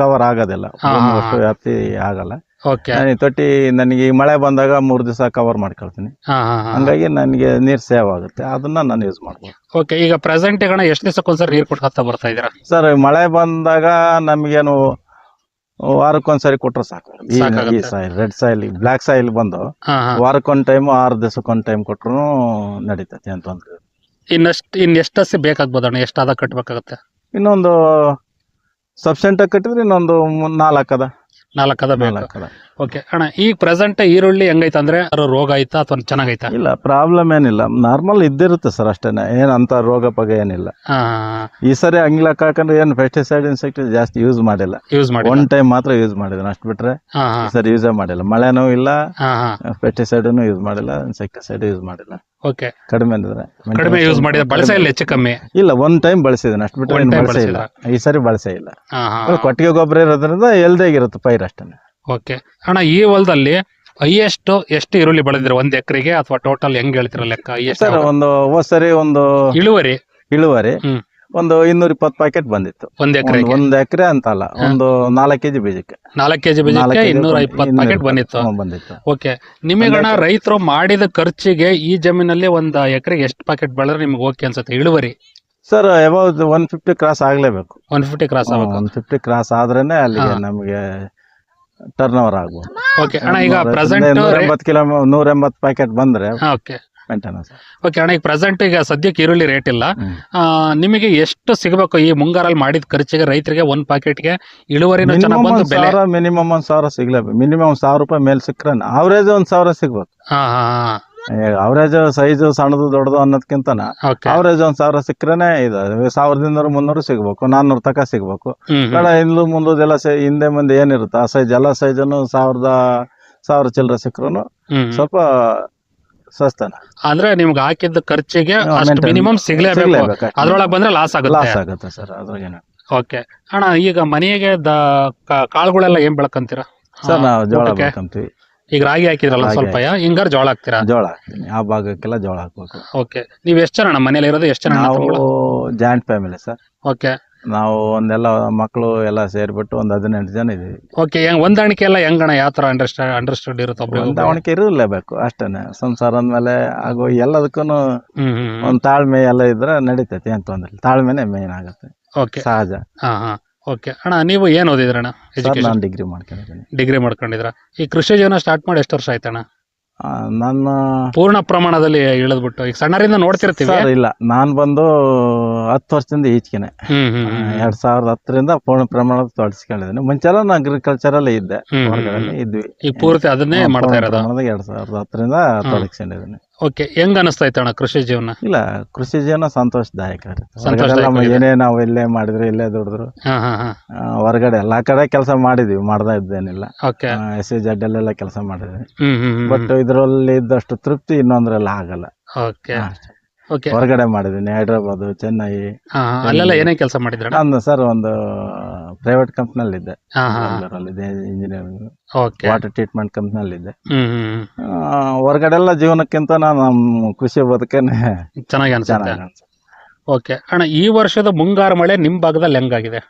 ಕವರ್ ಆಗೋದಿಲ್ಲ. ವ್ಯಾಪ್ತಿ ಆಗಲ್ಲ. ಓಕೆ. ನಾನು ಈ ತೊಟ್ಟಿ ನನಗೆ ಈ ಮಳೆ ಬಂದಾಗ ಮೂರು ದಿವಸ ಕವರ್ ಮಾಡ್ಕೊಳ್ತೀನಿ. ಹಾ ಹಾ ಹಾ. ಹಂಗಾಗಿ ನನಗೆ ನೀರು ಸೇವ್ ಆಗುತ್ತೆ. ಅದನ್ನ ನಾನು ಯೂಸ್ ಮಾಡ್ಬೋದು. ಓಕೆ ಈಗ ಪ್ರೆಸೆಂಟ್ ಎಷ್ಟು ದಿವಸಕ್ಕೊಂದ್ಸರಿ ನೀರ್ ಕೊಟ್ಟು ಬರ್ತಾ ಇದ್ದೀರಾ? ಸರ್ ಮಳೆ ಬಂದಾಗ ನಮಗೇನು ವಾರಕ್ಕೊಂದ್ಸರಿ ಕೊಟ್ರೆ ಸಾಕು ಈ- ಈ soil red soil black soil ಬಂದು ವಾರಕ್ಕೊಂದು ಹಾ. ವಾರಕ್ಕೊಂದ್ ಟೈಮ್ ಆರು ದಿವಸಕ್ಕೊಂದ್ ಟೈಮ್ ಕೊಟ್ರು ನಡೀತೈತೆ ಅಂತ ಒಂದು ಇನ್ನಷ್ಟು ಇನ್ ಎಷ್ಟು ಬೇಕಾಗ್ಬೋದು ಅಣ್ಣ? ಎಷ್ಟು ಅದ ಕಟ್ಟಬೇಕಾಗತ್ತೆ ಇನ್ನೊಂದು ಸಬ್ಸೆಂಟ್ ಕಟ್ಟಿದ್ರೆ ಇನ್ನೊಂದು ನಾಲ್ಕದ ನಾಲ್ಕು ಅದ. ನಾಲ್ಕು ಅದ ಬೇಕು ನಾಲ್ಕು. ಓಕೆ ಅಣ್ಣ ಈಗ ಪ್ರೆಸೆಂಟ್ ಈರುಳ್ಳಿ ಹೆಂಗೈತೆ ಅಂದ್ರೆ? ರೋಗ ಐತಾ ಅಥವಾ ಚೆನ್ನಾಗೈತಾ? ಇಲ್ಲ ಪ್ರಾಬ್ಲಮ್ ಏನಿಲ್ಲ. ನಾರ್ಮಲ್ ಇದ್ದಿರುತ್ತೆ ಸರ್ ಅಷ್ಟೇನೆ. ಏನ್ ಅಂತ ರೋಗ ಪಗ ಏನಿಲ್ಲ. ಈ ಸರಿ ಹಂಗ್ಲಕ್ ಹಾಕಂದ್ರೆ ಏನ್ ಪೆಸ್ಟಿಸೈಡ್ ಇನ್ಸೆಕ್ಟಿವ್ ಜಾಸ್ತಿ ಯೂಸ್ ಮಾಡಿಲ್ಲ. ಯೂಸ್ ಮಾಡಿ ಒನ್ ಟೈಮ್ ಮಾತ್ರ ಯೂಸ್ ಮಾಡಿದ್ರು. ಅಷ್ಟು ಬಿಟ್ರೆ ಹಾ ಹಾ. ಈ ಸರಿ ಯೂಸೇ ಮಾಡಿಲ್ಲ. ಮಳೆನೂ ಇಲ್ಲ ಹಾ ಹಾ. ಪೆಸ್ಟಿಸೈಡನ್ನು ಯೂಸ್ ಮಾಡಿಲ್ಲ ಇನ್ಸೆಕ್ಟಿಸೈಡ್ ಯೂಸ್ ಮಾಡಿಲ್ಲ. ಓಕೆ ಕಡಿಮೆ ಅಂದ್ರೆ ಕಡಿಮೆ ಯೂಸ್ ಮಾಡಿದ ಬಳಸೇ ಇಲ್ಲ ಹೆಚ್ಚು ಕಮ್ಮಿ. ಇಲ್ಲ ಒಂದ್ ಟೈಮ್ ಬಳಸಿದ್ದೀನಿ ಅಷ್ಟು ಬಿಟ್ರೆ One ಏನು time ಬಳಸೇ ಇಲ್ಲ. ಈ ಸರಿ ಬಳಸೇ ಇಲ್ಲ. ಹಾ ಹಾ. ಕೊಟ್ಟಿಗೆ ಗೊಬ್ಬರ ಇರೋದ್ರಿಂದ ಎಲ್ದೇ ಇರುತ್ತೆ ಪೈರ್ ಅಷ್ಟೇ ಓಕೆ ಅಣ್ಣ ಈ ಹೊಲದಲ್ಲಿ ಹೈಯೆಸ್ಟ್ ಎಷ್ಟು ಈರುಳ್ಳಿ ಬೆಳೆದಿರ ಒಂದ್ ಎಕರೆಗೆ? ಅಥವಾ ಟೋಟಲ್ ಹೆಂಗ್ ಹೇಳ್ತಿರ ಲೆಕ್ಕ? highest ಸರ್ ಒಂದು ಹೋದ್ ಸರಿ ಒಂದು ಇಳುವರಿ? ಇಳುವರಿ. ಹ್ಮ್. ಒಂದು ಇನ್ನೂರ ಇಪ್ಪತ್ತು ಪ್ಯಾಕೆಟ್ ಬಂದಿತ್ತು. ಒಂದ್ ಎಕರೆಗೆ? ಒಂದ್ ಒಂದು ಎಕರೆ ಅಂತಲ್ಲ ಒಂದು ನಾಲ್ಕು ಕೆಜಿ ಬೀಜಕ್ಕೆ. ನಾಲ್ಕು ಕೆಜಿ ಬೀಜಕ್ಕೆ kg ಇನ್ನೂರ ಬಂದ್- ಇಪ್ಪತ್ತು ಪ್ಯಾಕೆಟ್ ಬಂದಿತ್ತು. ಹ್ಮ್, ಬಂದಿತ್ತು. ಓಕೆ ನಿಮಗಣ ರೈತರು ಮಾಡಿದ ಖರ್ಚಿಗೆ ಈ ಜಮೀನಲ್ಲಿ ಒಂದ್ ಎಕರೆಗೆ ಎಷ್ಟು ಪ್ಯಾಕೆಟ್ ಬೆಳೆದ್ರೆ ನಿಮ್ಗೆ ಓಕೆ ಅನ್ಸುತ್ತೆ? ಇಳುವರಿ? Sir above one fifty cross ಆಗ್ಲೇಬೇಕು. One fifty cross ಆಗ್ಬೇಕು. ಒನ್ ಫಿಫ್ಟಿ ಕ್ರಾಸ್ ಆದ್ರೇನೆ ಅಲ್ಲಿಗೆ ಹಾ. ನಮಗೆ ಟರ್ನ್ ಓವರ್ ಆಗ್ಬೋದು ಓಕೆ ಅಣ್ಣ ಈಗ ಪ್ರೆಸೆಂಟ್ ನೂರ ಎಂಬತ್ತು ಕಿಲೋ ನೂರ ಎಂಬತ್ತು ಪ್ಯಾಕೆಟ್ ಬಂದ್ರೆ ಓಕೆ ಮೇಂಟೆನೆನ್ಸ್ ಓಕೆ ಅಣ್ಣ ಈಗ ಪ್ರೆಸೆಂಟ್ ಈಗ ಸದ್ಯಕ್ಕೆ ಈರುಳ್ಳಿ ರೇಟ್ ಇಲ್ಲ. ನಿಮಗೆ ಎಷ್ಟು ಸಿಗಬೇಕು ಈ ಮುಂಗಾರಲ್ಲಿ ಮಾಡಿದ ಖರ್ಚಿಗೆ ರೈತರಿಗೆ ಒಂದ್ ಪ್ಯಾಕೆಟ್ಗೆ ಗೆ ಚೆನ್ನಾಗಿ ಮಿನಿಮಮ್ ಬಂದು ಒಂದ್ ಬೆಲೆ ಸಾವಿರ ಮಿನಿಮಮ್ ಒಂದ್ ಸಾವಿರ ಸಿಗ್ಲೇಬೇಕು. ಮಿನಿಮಮ್ ಸಾವಿರ ರೂಪಾಯಿ ಮೇಲೆ ಸಿಕ್ಕರೆ ಆವರೇಜ್ ಒಂದ್ ಸಾವಿರ ಸಿಗ್ಬೇಕು ಹಾ ಹಾ. ಅವರೇಜ್ ಸೈಜ್ ಸಣ್ಣದು ದೊಡ್ಡದು ಅನ್ನೋದಕ್ಕಿಂತನ ಅವರೇಜ್ ಒಂದ್ ಸಾವಿರ ಸಿಕ್ಕರೇನೆ ಇದು ಸಾವಿರದ ಮುನ್ನೂರು ಸಿಗ್ಬೇಕು ನಾನ್ನೂರು ತಕ ಸಿಗ್ಬೇಕು. ಬೇಡ ಇಂದು ಮುಂದೆಲ್ಲ ಸೈ ಹಿಂದೆ ಮುಂದೆ ಏನಿರುತ್ತೆ ಆ ಸೈಜ್ ಎಲ್ಲ ಸೈಜನ್ನು ಸಾವಿರದ ಸಾವಿರ ಚಿಲ್ಲರೆ ಸಿಕ್ಕರು ಸ್ವಲ್ಪ ಸಸ್ತನ. ಅಂದ್ರೆ ನಿಮ್ಗೆ ಹಾಕಿದ ಖರ್ಚಿಗೆ ಮಿನಿಮಮ್ ಸಿಗ್ಲೇಬೇಕು. ಅದ್ರೊಳಗೆ ಬಂದ್ರೆ ಲಾಸ್ ಆಗುತ್ತೆ. ಲಾಸ್ ಆಗುತ್ತೆ ಸರ್ ಅದ್ರಾಗೇನು ಓಕೆ ಅಣ್ಣ ಈಗ ಮನೆಗೆ ಕಾಳುಗಳೆಲ್ಲ ಏನ್ ಬೆಳಕಂತೀರಾ? ಸರ್ ನಾವು ಜೋಳ ಊಟಕ್ಕೆ? ಈಗ ರಾಗಿ ಹಾಕಿದ್ರಲ್ಲ ರಾಗಿ ಸ್ವಲ್ಪ ಹಿಂಗಾರ ಜೋಳ ಹಾಕ್ತೀರಾ? ಜೋಳ ಹಾಕ್ತೀನಿ. ಆ ಭಾಗಕ್ಕೆಲ್ಲ ಜೋಳ ಹಾಕ್ಬೇಕು. ಓಕೆ. ನೀವ್ ಎಷ್ಟ್ ಜನ ಅಣ್ಣ? ಮನೇಲಿ ಇರೋದು ಎಷ್ಟ್ ಜನ ನಾವು ಜಾಯಿಂಟ್ ಫ್ಯಾಮಿಲಿ ಸರ್. ಓಕೆ. ನಾವು ಒಂದೆಲ್ಲ ಮಕ್ಕಳು ಎಲ್ಲ ಸೇರ್ಬಿಟ್ಟು ಒಂದ್ ಹದಿನೆಂಟು ಜನ ಇದೀವಿ ಓಕೆ ಹೆಂಗ್ ಹೊಂದಾಣಿಕೆ ಎಲ್ಲ ಹೆಂಗಣ ಯಾವ ತರ ಅಂಡರ್ಸ್ಟ್ಯಾಂಡ್ ಅಂಡರ್ಸ್ಟುಡ್ ಇರುತ್ತೆ ಒಬ್ರಿಗೆ? ಒಬ್ರು? ಹೊಂದಾಣಿಕೆ ಇರಲೇಬೇಕು ಅಷ್ಟೇನೆ. ಸಂಸಾರ ಅಂದ್ಮೇಲೆ ಹಾಗೂ ಎಲ್ಲದಕ್ಕೂ ಹ್ಮ್ ಹ್ಮ್ ಹ್ಮ್. ಒಂದು ತಾಳ್ಮೆ ಎಲ್ಲ ಇದ್ರೆ ನಡೀತೈತೆ ಅಂತ ತೊಂದ್ರೆ ಇಲ್ಲ. ತಾಳ್ಮೆನೆ ಮೇನ್ ಆಗುತ್ತೆ. ಓಕೆ. ಸಹಜ. ಹಾ ಹಾ. ಓಕೆ ಅಣ್ಣ ನೀವು ಏನು ಸರ್ ಎಜುಕೇಶನ್ ನಾನು ಡಿಗ್ರಿ ಮಾಡ್ಕೊಂಡಿದ್ದೀನಿ. ಡಿಗ್ರಿ ಮಾಡ್ಕೊಂಡಿದ್ರ ಈ ಕೃಷಿ ಜೀವನ ಸ್ಟಾರ್ಟ್ ಮಾಡಿ ಎಷ್ಟು ವರ್ಷ ಆಯ್ತಣ್ಣ? ಆ, ನನ್ನ ಪೂರ್ಣ ಪ್ರಮಾಣದಲ್ಲಿ ಇಳಿದ್ಬಿಟ್ಟು ಈಗ ಸಣ್ಣರಿಂದ ನೋಡ್ತಿರ್ತೀವಿ. ಸರ್ ಇಲ್ಲ. ನಾನ್ ಬಂದು ಹತ್ತು ವರ್ಷದಿಂದ ಈಚೆಗೆನೆ. ಎರಡ್ ಸಾವಿರದ ಹತ್ತರಿಂದ ಪೂರ್ಣ ಪ್ರಮಾಣದ ತೊಡಸ್ಕೊಂಡಿದ್ದೀನಿ. ಮುಂಚೆಲ್ಲ ನಾನು ಅಗ್ರಿಕಲ್ಚರ್ ಅಲ್ಲಿ ಇದ್ದೆ. ಹೊರಗಡೆ ಇದ್ವಿ. ಈಗ ಪೂರ್ತಿ ಅದನ್ನೇ ಮಾಡ್ತಾ ಇರೋದು? ಪ್ರಮಾಣದಾಗ ಎರಡ್ ಸಾವಿರದ ಹತ್ತರಿಂದ. ತೊಡಗಿಸ್ಕೊಂಡಿದ್ದೀನಿ ಓಕೆ ಹೆಂಗ್ ಅನಿಸ್ತೈತೆ ಅಣ್ಣ ಕೃಷಿ ಜೀವನ? ಇಲ್ಲ ಕೃಷಿ ಜೀವನ ಸಂತೋಷದಾಯಕ ಹೊರಗಡೆ ಏನೇ ನಾವು ಇಲ್ಲೇ ಮಾಡಿದ್ರು ಇಲ್ಲೇ ದುಡಿದ್ರು. ಹೊರಗಡೆ ಎಲ್ಲಾ ಕಡೆ ಕೆಲಸ ಮಾಡಿದ್ವಿ ಮಾಡ್ದಾ ಇದ್ದೇನಿಲ್ಲ. ಎಸ್ ಎ ಜಡ್ ಅಲ್ಲೆಲ್ಲ ಕೆಲಸ ಮಾಡಿದ್ವಿ. ಬಟ್ ಇದ್ರಲ್ಲಿ ಇದ್ದಷ್ಟು ತೃಪ್ತಿ ಇನ್ನೊಂದ್ರಲ್ಲಿ ಆಗಲ್ಲ. ಓಕೆ. ಓಕೆ ಹೊರಗಡೆ ಮಾಡಿದ್ದೀನಿ ಹೈದ್ರಾಬಾದ್ ಚೆನ್ನೈ. ಹಾ. ಅಲ್ಲೆಲ್ಲ ಏನೇ ಕೆಲಸ ಮಾಡಿದ್ರೆ ನಾನು ಸರ್ ಒಂದು ಪ್ರೈವೇಟ್ ಕಂಪ್ನಿಯಲ್ಲಿ ಇದ್ದೆ ಹಾ ಹಾ ಬೆಂಗಳೂರಲ್ಲಿದ್ದೆ ಇಂಜಿನಿಯರಿಂಗ್ ಓಕೆ ವಾಟರ್ ಟ್ರೀಟ್ಮೆಂಟ್ ಕಂಪ್ನಿಯಲ್ಲಿ ಇದ್ದೆ ಹ್ಮ್ ಹ್ಮ್ ಹ್ಮ್. ಆ, ಹೊರಗಡೆ ಎಲ್ಲ ಜೀವನಕ್ಕಿಂತ ನಾನು ನಮ್ಮ ಕೃಷಿ ಬದುಕೇನೆ ಚೆನ್ನಾಗಿ ಅನ್ಸುತ್ತೆ. ಚೆನ್ನಾಗಿ ಅನ್ಸುತ್ತೆ. ಓಕೆ ಅಣ್ಣ ಈ ವರ್ಷದ ಮುಂಗಾರು ಮಳೆ ನಿಮ್ ಭಾಗದಲ್ಲಿ ಹೆಂಗಾಗಿದೆ?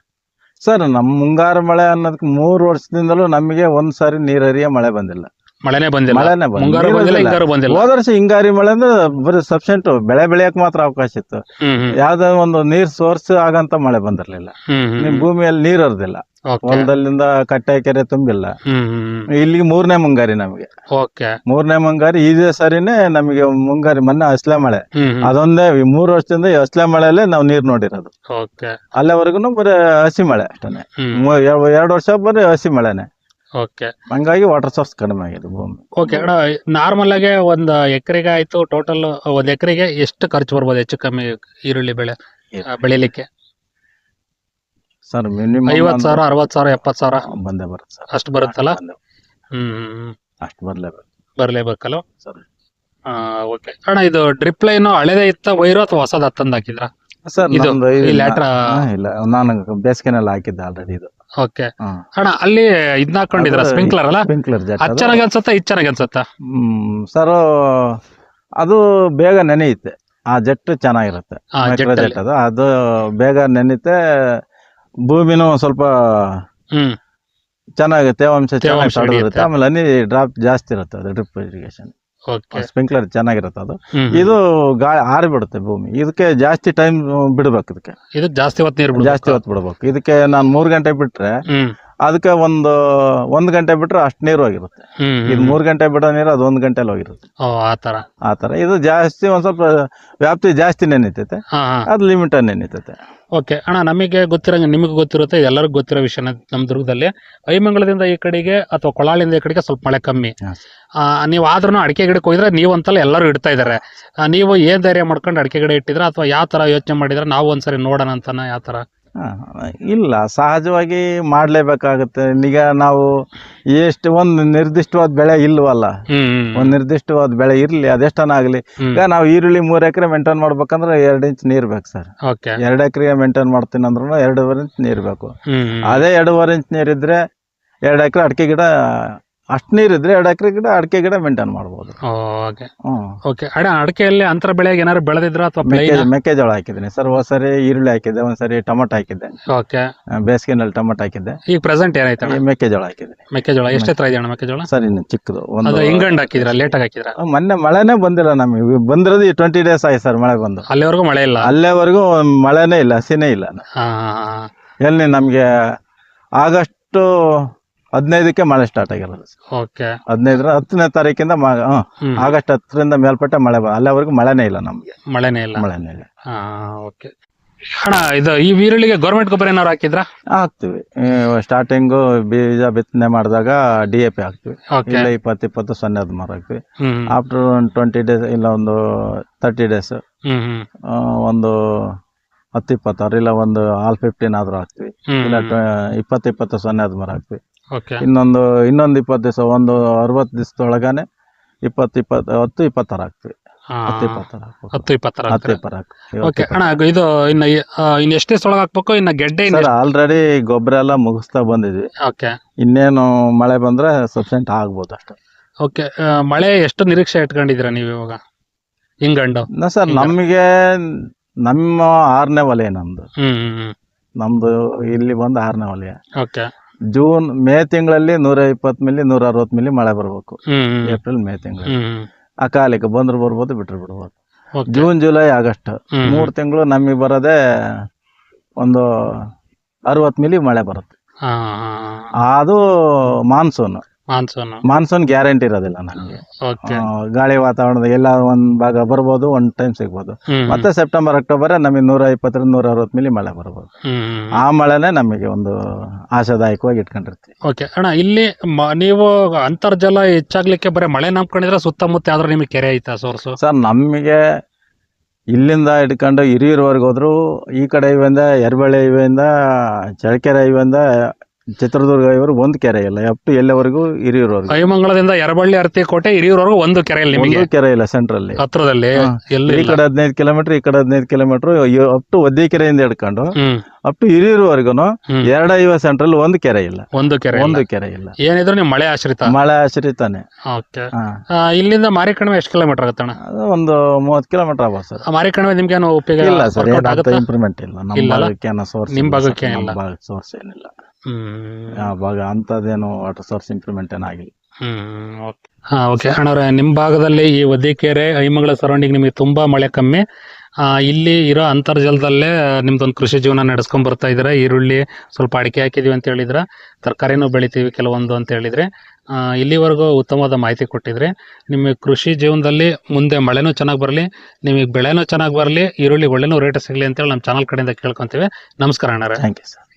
ಸರ್ ನಮ್ಮ ಮುಂಗಾರು ಮಳೆ ಅನ್ನೋದಕ್ಕೆ ಮೂರು ವರ್ಷದಿಂದಲೂ ನಮಗೆ ಒಂದ್ ಸಾರಿ ನೀರರಿಯ ಮಳೆ ಬಂದಿಲ್ಲ. ಮಳೆನೇ ಬಂದಿಲ್ಲ. ಮಳೆನೇ ಬಂದಿಲ್ಲ. ಮುಂಗಾರು ನೀರು ಬಂದಿಲ್ಲ ಇಲ್ಲ. ಹಿಂಗಾರು ಬಂದಿಲ್ಲ. ಹೋದ ವರ್ಷ ಹಿಂಗಾರಿ ಮಳೆ ಅಂದ್ರೆ ಬರೀ ಸಬ್ಸೆಂಟ್ ಬೆಳೆ ಬೆಳೆಯಕ್ ಮಾತ್ರ ಅವಕಾಶ ಇತ್ತು. ಹ್ಮ್ ಹ್ಮ್. ಯಾವ್ದೋ ಒಂದು ನೀರ್ ಸೋರ್ಸ್ ಆಗಂತ ಮಳೆ ಬಂದಿರ್ಲಿಲ್ಲ. ಹ್ಮ್ ಹ್ಮ್ ನಿಮ್ ಭೂಮಿಯಲ್ಲಿ ನೀರ್ ಹರಿದಿಲ್ಲ ಓಕೆ ಹೊಲದಲ್ಲಿಂದ ಕಟ್ಟೆ ಕೆರೆ ತುಂಬಿಲ್ಲ. ಇಲ್ಲಿ ಹ್ಮ್ ಮೂರನೇ ಮುಂಗಾರಿ ನಮಗೆ. ಓಕೆ ಮೂರನೇ ಮುಂಗಾರಿ ಇದೇ ಸರಿನೇ ನಮಗೆ ಮುಂಗಾರಿ ಮೊನ್ನೆ ಅಸ್ಲೆ ಮಳೆ. ಹ್ಮ್ ಹ್ಮ್. ಅದೊಂದೇ ಮೂರ್ ಮೂರು ವರ್ಷದಿಂದ ಈ ಹಸ್ಲೆ ಮಳೆಯಲ್ಲೇ ನಾವು ನೀರ್ ನೋಡಿರೋದು. ಓಕೆ ಅಲ್ಲಿವರೆಗೂ ಬರೀ ಹಸಿ ಮಳೆ ಅಷ್ಟೇ ಹ್ಮ್. ಎರಡು ವರ್ಷ ಬರೀ ಹಸಿ ಮಳೆನೆ. ಓಕೆ ಹಂಗಾಗಿ ವಾಟರ್ ಸೋರ್ಸ್ ಕಡಿಮೆ ಆಗಿದೆ ಭೂಮಿ. ಓಕೆ ಅಣ್ಣ ನಾರ್ಮಲ್ ಆಗಿ ಒಂದ್ ಎಕರೆಗೆ ಆಯ್ತು ಟೋಟಲ್ ಒಂದ್ ಎಕರೆಗೆ ಎಷ್ಟು ಖರ್ಚು ಬರ್ಬೋದು ಹೆಚ್ಚು ಕಮ್ಮಿ ಈರುಳ್ಳಿ ಬೆಳೆ ಆ, ಬೆಳಿಲಿಕ್ಕೆ? ಸರ್ ಮಿನಿಮಮ್ ಐವತ್ ಸಾವಿರ ಅರವತ್ ಸಾವಿರ ಎಪ್ಪತ್ ಸಾವಿರ? ಬಂದೇ ಬರುತ್ತೆ ಸರ್. ಅಷ್ಟು ಬರುತ್ತಲ್ಲ? ಬಂದೇ- ಹ್ಮ್ ಅಷ್ಟು ಬರ್ಲೇಬೇಕು. ಬರ್ಲೇಬೇಕಲ್ಲ? ಸರ್. ಓಕೆ ಅಣ್ಣ ಇದು ಡ್ರಿಪ್ ಲೈನ್ ಹಳೆದೇ ಇತ್ತ ವೈರು ಅಥವಾ ಹೊಸದ ತಂದು ಹಾಕಿದ್ರ ಸರ್ ಇದು, ನಮ್ದು ಈ ಇಲ್ಲ. ಇಲ್ಲ. ನಾನು ಬೇಸಿಗೆನಲ್ಲಿ ಹಾಕಿದ್ದೆ ಆಲ್ರೆಡಿ ಇದು. ಓಕೆ. ಅಣ್ಣ ಅಲ್ಲಿ ಇದನ್ನ ಹಾಕೊಂಡಿದ್ರ ಅದು ಸ್ಪ್ರಿಂಕ್ಲರ್ ಅಲ್ಲ? ಸ್ಪ್ರಿಂಕ್ಲರ್ ಜೆಟ್ ಅದ್. ಚೆನ್ನಾಗಿ ಅನ್ಸತ್ತ ಇದು ಚೆನ್ನಾಗಿ ಅನ್ಸತ್ತ? ಹ್ಮ್ ಸರ್ ಅದು ಬೇಗ ನೆನೆಯುತ್ತೆ. ಆ ಜೆಟ್ ಚೆನ್ನಾಗಿರುತ್ತೆ. ಆ, ಮೈಕ್ರೋ ಅಲ್ಲಿ. ಜೆಟ್ ಅದು. ಅದು ಬೇಗ ನೆನೆಯುತ್ತೆ. ಭೂಮಿನೂ ಸ್ವಲ್ಪ ಹ್ಮ್. ಚೆನ್ನಾಗಿ ತೇವಾಂಶ ಚೆನ್ನಾಗಿ ತೇವಾಂಶ ತಡೆದಿರುತ್ತೆ ಹಿಡಿಯುತ್ತೆ. ಆಮೇಲೆ ಹನಿ ಡ್ರಾಪ್ ಜಾಸ್ತಿ ಇರುತ್ತೆ ಅದು ಡ್ರಿಪ್ ಇರಿಗೇಷನ್ ಸ್ಪ್ರಿಂಕ್ಲರ್ ಚೆನ್ನಾಗಿರುತ್ತೆ ಅದು. ಇದು ಗಾಳಿ ಆರಿ ಬಿಡುತ್ತೆ ಭೂಮಿ. ಇದಕ್ಕೆ ಜಾಸ್ತಿ ಟೈಮ್ ಬಿಡ್ಬೇಕು ಇದಕ್ಕೆ. ಇದಕ್ಕೆ ಜಾಸ್ತಿ ಹೊತ್ತು ನೀರು ಜಾಸ್ತಿ ಹೊತ್ತು ಬಿಡ್ಬೇಕು. ಇದಕ್ಕೆ ನಾನು ಮೂರು ಗಂಟೆ ಬಿಟ್ರೆ ಅದಕ್ಕೆ ಒಂದು ಒಂದು ಗಂಟೆ ಬಿಟ್ರೆ ಅಷ್ಟು ನೀರು ಹೋಗಿರುತ್ತೆ. ಇದು ಮೂರು ಗಂಟೆ ಬಿಡೋ ನೀರು ಅದು ಒಂದು ಗಂಟೆಲಿ ಹೋಗಿರುತ್ತೆ. ಓ ಆ ತರ. ಆ ಥರ ಇದು ಜಾಸ್ತಿ ಒಂದ್ ಸ್ವಲ್ಪ ವ್ಯಾಪ್ತಿ ಜಾಸ್ತಿ ನೆನೀತೈತೆ. ಅದು ಲಿಮಿಟ್ ನೆನೀತೈತೆ. ಓಕೆ ಅಣ್ಣ ನಮಗೆ ಗೊತ್ತಿರಂಗೆ ನಿಮಗೆ ಗೊತ್ತಿರುತ್ತೆ ಎಲ್ಲರಿಗೂ ಗೊತ್ತಿರೋ ವಿಷಯನ ನಮ್ಮ ದುರ್ಗದಲ್ಲಿ. ಐಮಂಗಳದಿಂದ ಈ ಕಡೆಗೆ ಅಥವಾ ಕೊಳಾಳಿಂದ ಈ ಕಡೆಗೆ ಸ್ವಲ್ಪ ಮಳೆ ಕಮ್ಮಿ. ನೀವು ಆದ್ರೂ ಅಡಿಕೆ ಗಿಡಕ್ಕೆ ಹೋಗಿದ್ರೆ ನೀವು ಅಂತಲ್ಲ ಎಲ್ಲರೂ ಇಡ್ತಾ ಇದ್ದಾರೆ ನೀವು ಏನು ಧೈರ್ಯ ಮಾಡ್ಕೊಂಡು ಅಡಿಕೆ ಗಿಡ ಇಟ್ಟಿದ್ರೆ ಅಥವಾ ಯಾವ ತರ ಯೋಚನೆ ಮಾಡಿದ್ರೆ ನಾವು ಒಂದ್ಸರಿ ನೋಡೋಣ ಅಂತಾನೆ ಯಾವ ತರ? ಹಾ, ಇಲ್ಲ ಸಹಜವಾಗಿ ಮಾಡಲೇಬೇಕಾಗುತ್ತೆ. ಈಗ ನಾವು ಎಷ್ಟು ಒಂದು ನಿರ್ದಿಷ್ಟವಾದ ಬೆಳೆ ಇಲ್ವಲ್ಲ? ಒಂದು ನಿರ್ದಿಷ್ಟವಾದ ಬೆಳೆ ಇರಲಿ ಅದೆಷ್ಟನ ಆಗಲಿ. ಈಗ ನಾವು ಈರುಳ್ಳಿ ಮೂರು ಎಕರೆ ಮೇಂಟೈನ್ ಮಾಡ್ಬೇಕಂದ್ರೆ ಎರಡು ಇಂಚ್ ನೀರು ಬೇಕು ಸರ್. ಎರಡು ಎಕರೆ ಮೇಂಟೈನ್ ಮಾಡ್ತೀನಿ ಅಂದ್ರೂ ಎರಡೂವರೆ ಇಂಚ್ ನೀರು ಬೇಕು. ಅದೇ ಎರಡೂವರೆ ಇಂಚ್ ನೀರಿದ್ರೆ ಎರಡು ಎಕರೆ ಅಡಿಕೆ ಗಿಡ ಅಷ್ಟು ನೀರಿದ್ರೆ ಎರಡು ಎಕರೆ ಗಿಡ ಅಡಿಕೆ ಗಿಡ ಮೇಂಟೈನ್ ಮಾಡ್ಬೋದು. ಓಕೆ ಹ್ಞೂ ಓಕೆ ಅಣ್ಣ ಅಡಿಕೆಯಲ್ಲಿ ಅಂತರ ಬೆಳೆಗೆ ಏನಾದ್ರು ಬೆಳೆದಿದ್ರ ಅಥವಾ ಮೆಕ್ಕೆ ಮೆಕ್ಕೆಜೋಳ ಹಾಕಿದ್ದೀನಿ. ಸರ್ ಒಂದ್ಸರಿ ಈರುಳ್ಳಿ ಹಾಕಿದ್ದೆ ಒಂದ್ಸರಿ ಟೊಮಟೊ ಹಾಕಿದ್ದೆ. ಓಕೆ ಬೇಸಿಗೆನಲ್ಲಿ ಟೊಮಟೊ ಹಾಕಿದ್ದೆ. ಈಗ ಪ್ರೆಸೆಂಟ್ ಏನಾಯ್ತು ಈ ಮೆಕ್ಕೆಜೋಳ ಹಾಕಿದ್ದೀನಿ. ಮೆಕ್ಕೆಜೋಳ. ಎಷ್ಟು ಎತ್ತರ ಇದೆ ಅಣ್ಣ ಮೆಕ್ಕೆಜೋಳ? ಸರ್ ಇನ್ನು ಚಿಕ್ಕದು ಅದು ಒಂದು ಹಿಂಗಂಡ್ ಹಾಕಿದ್ರ ಲೇಟಾಗಿ ಹಾಕಿದ್ರ? ಮೊನ್ನೆ ಮಳೆನೇ ಬಂದಿಲ್ಲ ನಮಗೆ. ಬಂದಿರೋದು ಈ ಟ್ವೆಂಟಿ ಡೇಸ್ ಆಯ್ತು ಸರ್ ಮಳೆ ಬಂದು. ಅಲ್ಲಿವರೆಗೂ ಮಳೆ ಇಲ್ಲ? ಅಲ್ಲೇವರೆಗೂ ಮಳೆನೇ ಇಲ್ಲ ಹಸಿನೇ ಇಲ್ಲ. ಹಾ. ಎಲ್ಲಿ ನಮಗೆ ಆಗಸ್ಟು ಹದಿನೈದಕ್ಕೆ ಮಳೆ ಸ್ಟಾರ್ಟ್ ಆಗಿರೋದು. ಓಕೆ. ಹದಿನೈದರ ಹತ್ತನೇ ತಾರೀಕಿಂದ ಮ ಹ್ಮ್. ಆಗಸ್ಟ್ ಹತ್ತರಿಂದ ಮೇಲ್ಪಟ್ಟ ಮಳೆ ಬ ಅಲ್ಲಿವರೆಗೂ ಮಳೆನೇ ಇಲ್ಲ ನಮಗೆ. ಮಳೆನೇ ಇಲ್ಲ. ಮಳೆನೇ ಇಲ್ಲ. ಹಾ ಓಕೆ. ಅಣ್ಣ ಇದು ಈ ಈರುಳ್ಳಿಗೆ ಗೌರ್ಮೆಂಟ್ ಗೊಬ್ಬರ ಏನಾದ್ರು ಹಾಕಿದ್ರಾ? ಹಾಕ್ತಿವಿ. ಸ್ಟಾರ್ಟಿಂಗು ಬೀಜ ಬಿತ್ತನೆ ಮಾಡಿದಾಗ ಡಿ ಎ ಪಿ ಹಾಕ್ತಿವಿ. ಓಕೆ. ಇಲ್ಲ ಇಪ್ಪತ್ತು ಇಪ್ಪತ್ತು ಸೊನ್ನೆ ಹದಿಮಾರು ಹಾಕ್ತಿವಿ. ಹ್ಮ್ ಆಫ್ಟರ್ ಒಂದು ಟ್ವೆಂಟಿ ಡೇಸ್ ಇಲ್ಲ ಒಂದು ತರ್ಟಿ ಡೇಸ್ ಹ್ಮ್ ಹ್ಮ್. ಒಂದು ಹತ್ತು ಇಪ್ಪತ್ತಾರು ಇಲ್ಲ ಒಂದು ಆಲ್ ಫಿಫ್ಟೀನ್ ಆದ್ರೂ ಹಾಕ್ತಿವಿ. ಇಲ್ಲ ಇಪ್ಪತ್ತು ಇಪ್ಪತ್ತು ಸೊನ್ನೆ ಆದ್ಮೇಲೆ ಹಾಕ್ತಿವಿ. ಇನ್ನೊಂದು ಇನ್ನೊಂದು ಇಪ್ಪತ್ತು ದಿವಸ ಒಂದು ಅರವತ್ತು ದಿವಸದೊಳಗಾನೆ ಇಪ್ಪತ್ತು ಇಪ್ಪತ್ತು ಹತ್ತು ಇಪ್ಪತ್ತಾರು ಹಾಕ್ತಿವಿ. ಹತ್ತು ಇಪ್ಪತ್ತಾರು ಓಕೆ ಅಣ್ಣ ಇದು ಇನ್ನ ಇನ್ನ ಎಷ್ಟು ದಿವಸ ಒಳಗೆ ಹಾಕ್ಬೇಕು? ಇನ್ನ ಗೆಡ್ಡೆ ಇನ್ನ ಸರ್ ಆಲ್ರೆಡಿ ಗೊಬ್ಬರ ಎಲ್ಲ ಮುಗಿಸ್ತಾ ಬಂದಿದ್ವಿ. ಓಕೆ. ಇನ್ನೇನು ಮಳೆ ಬಂದ್ರೆ ಸಬ್ಸೆಂಟ್ ಆಗ್ಬೋದು ಅಷ್ಟೇ. ಓಕೆ ಮಳೆ ಎಷ್ಟು ನಿರೀಕ್ಷೆ ಇಟ್ಕೊಂಡಿದ್ದೀರಾ ನೀವು ಇವಾಗ? ಹಿಂಗಂಡು? ಸರ್ ನಮಗೆ ನಮ್ಮ ಆರನೇ ವಲಯ ನಮ್ದು. ನಮ್ದು ಇಲ್ಲಿ ಬಂದು ಆರನೇ ವಲಯ. ಜೂನ್ ಮೇ ತಿಂಗಳಲ್ಲಿ ನೂರ ಇಪ್ಪತ್ತು ಮಿಲಿ ನೂರ ಅರವತ್ತು ಮಿಲಿ ಮಳೆ ಬರ್ಬೇಕು. ಏಪ್ರಿಲ್ ಮೇ ಹ್ಮ್ ಅಕಾಲಿಕ ಬಂದ್ರೆ ಬರ್ಬೋದು ಬಿಟ್ರು ಬಿಡ್ಬೋದು. June July August. ಮೂರ್ ತಿಂಗಳು ನಮಗೆ ಬರೋದೇ ಒಂದು ಅರವತ್ತು ಮಿಲಿ ಮಳೆ ಬರುತ್ತೆ. ಅದು ಮಾನ್ಸೂನ್. ಮಾನ್ಸೂನ್. ಮಾನ್ಸೂನ್ ಗ್ಯಾರಂಟಿ ಇರೋದಿಲ್ಲ ನಮಗೆ ಓಕೆ. ಗಾಳಿ ವಾತಾವರಣ ಎಲ್ಲ ಒಂದ್ ಭಾಗ ಬರ್ಬೋದು ಒಂದ್ ಟೈಮ್ ಸಿಗ್ಬೋದು. ಮತ್ತೆ ಸೆಪ್ಟೆಂಬರ್ ಅಕ್ಟೋಬರ್ ನಮಗೆ ನೂರ ಇಪ್ಪತ್ತರಿಂದ ನೂರ ಅರವತ್ತು ಮಿಲಿ ಮಳೆ ಬರ್ಬೋದು. ಆ ಮಳೆನೇ ನಮಗೆ ಒಂದು ಆಶಾದಾಯಕವಾಗಿ ಇಟ್ಕೊಂಡಿರ್ತೀವಿ. ಓಕೆ. ಅಣ್ಣ ಇಲ್ಲಿ ಮ- ನೀವು ಅಂತರ್ಜಲ ಹೆಚ್ಚಾಗ್ಲಿಕ್ಕೆ ಬರೀ ಮಳೆ ನಂಬ್ಕೊಂಡಿದ್ರೆ ಸುತ್ತಮುತ್ತ ಯಾವ್ದಾರು ನಿಮಗೆ ಕೆರೆ ಐತಾ ಸೋರ್ಸು ಸರ್ ನಮಗೆ ಇಲ್ಲಿಂದ ಹಿಡ್ಕೊಂಡು ಹಿರಿಯೂರ್ವರೆಗೆ ಹೋದ್ರು ಈ ಕಡೆ ಇವೆಯಿಂದ ಎರಬಳ್ಳಿ ಇವೆಯಿಂದ ಚಳಕೆರೆ ಇವೆಯಿಂದ ಚಿತ್ರದುರ್ಗ ಇವರು ಒಂದು ಕೆರೆ ಇಲ್ಲ. ಅಪ್ ಟು ಎಲ್ಲವರೆಗೂ ಹಿರಿಯೂರ್ವರೆಗೂ ಎರಬಳ್ಳಿ ಯರಬಳ್ಳಿ ಅರತಿಕೋಟೆ ಹಿರಿಯೂರವರೆಗೂ ಒಂದು ಇಲ್ಲ ನಿಮಗೆ. ಒಂದು ಕೆರೆ ಇಲ್ಲ ಸೆಂಟ್ರಲ್ಲಿ ಹತ್ರದಲ್ಲಿ ಹಾ. ಎಲ್ಲೂ ಈ ಇಲ್ಲ? ಕಡೆ ಹದಿನೈದು ಕಿಲೋಮೀಟರ್ ಈ ಕಡೆ ಹದಿನೈದು ಕಿಲೋಮೀಟರ್ ಅಪ್ ಟು ಒದ್ದಿಕೆರೆಯಿಂದ ಹಿಡ್ಕೊಂಡು ಹ್ಮ್. ಅಪ್ ಟು ಹಿರಿಯೂರವರೆಗೂ ಹ್ಮ್. ಎರಡು ಐವ ಸೆಂಟ್ರಲ್ಲಿ ಒಂದು ಕೆರೆ ಇಲ್ಲ. ಒಂದು ಕೆರೆ ಇಲ್ಲ. ಒಂದು ಕೆರೆ ಇಲ್ಲ. ಏನಿದ್ರು ನೀವು ಮಳೆ ಆಶ್ರಿತ? ಮಳೆ ಆಶ್ರಿತಾನೆ ಓಕೆ. ಹಾ. ಇಲ್ಲಿಂದ ಮಾರಿಕಣಿವೆ ಎಷ್ಟು ಕಿಲೋಮೀಟರ್ ಆಗುತ್ತೆ ಅಣ್ಣ? ಅದು ಒಂದು ಮೂವತ್ತು ಕಿಲೋಮೀಟರ್ ಆಗ್ಬೋದು ಸರ್. ಆ ಮಾರಿಕಣಿವೆ ನಿಮ್ಗೆ ಏನು ಉಪಯೋಗ ಇಲ್ಲ ಸರ್ workout ಆಗುತ್ತಾ? ಇಂಪ್ರೂವ್ಮೆಂಟ್ ಇಲ್ಲ. ನಮ್ಮ? ಭಾಗಕ್ಕೆ ಸೋರ್ಸ್ ನಿಮ್ಮ ಭಾಗಕ್ಕೆ ಏನಿಲ್ಲ? ಸೋರ್ಸ್ ಏನಿಲ್ಲ ಹ್ಮ್. ಆ ಭಾಗ ಅಂಥದ್ದೇನು ವಾಟರ್ ಸೋರ್ಸ್ ಇಂಪ್ರೂವ್ಮೆಂಟ್ ಏನಾಗಿಲ್ಲ ಹ್ಮ್ ಓಕೆ ಹಾ ಓಕೆ ಅಣ್ಣವ್ರೆ ನಿಮ್ಮ ಭಾಗದಲ್ಲಿ ಈ ಒದ್ದಿಕೆರೆ ಐಮಗಳ ಸರೌಂಡಿಂಗ್ ನಿಮಗೆ ತುಂಬಾ ಮಳೆ ಕಮ್ಮಿ. ಇಲ್ಲಿ ಇರೋ ಅಂತರ್ಜಲದಲ್ಲೇ ನಿಮ್ದೊಂದು ಕೃಷಿ ಜೀವನ ನಡೆಸ್ಕೊಂಡ್ ಬರ್ತಾ ಇದ್ರೆ ಈರುಳ್ಳಿ ಸ್ವಲ್ಪ ಅಡಿಕೆ ಹಾಕಿದೀವಿ ಅಂತ ಹೇಳಿದ್ರೆ? ತರಕಾರಿನೂ ಬೆಳಿತೀವಿ ಕೆಲವೊಂದು ಅಂತ ಹೇಳಿದ್ರೆ. ಇಲ್ಲಿವರೆಗೂ ಉತ್ತಮವಾದ ಮಾಹಿತಿ ಕೊಟ್ಟಿದ್ರೆ. ನಿಮಗೆ ಕೃಷಿ ಜೀವನದಲ್ಲಿ ಮುಂದೆ ಮಳೆನೂ ಚೆನ್ನಾಗಿ ಬರಲಿ ನಿಮಗೆ ಬೆಳೆನೂ ಚೆನ್ನಾಗಿ ಬರಲಿ ಈರುಳ್ಳಿ ಒಳ್ಳೆನೂ ರೇಟ್ ಸಿಗಲಿ ಅಂತೇಳಿ ನಮ್ಮ ಚಾನಲ್ ಕಡೆಯಿಂದ ಕೇಳ್ಕೊಂತೀವಿ. ನಮಸ್ಕಾರ ಅಣ್ಣ ಥ್ಯಾಂಕ್ ಯು ಸರ್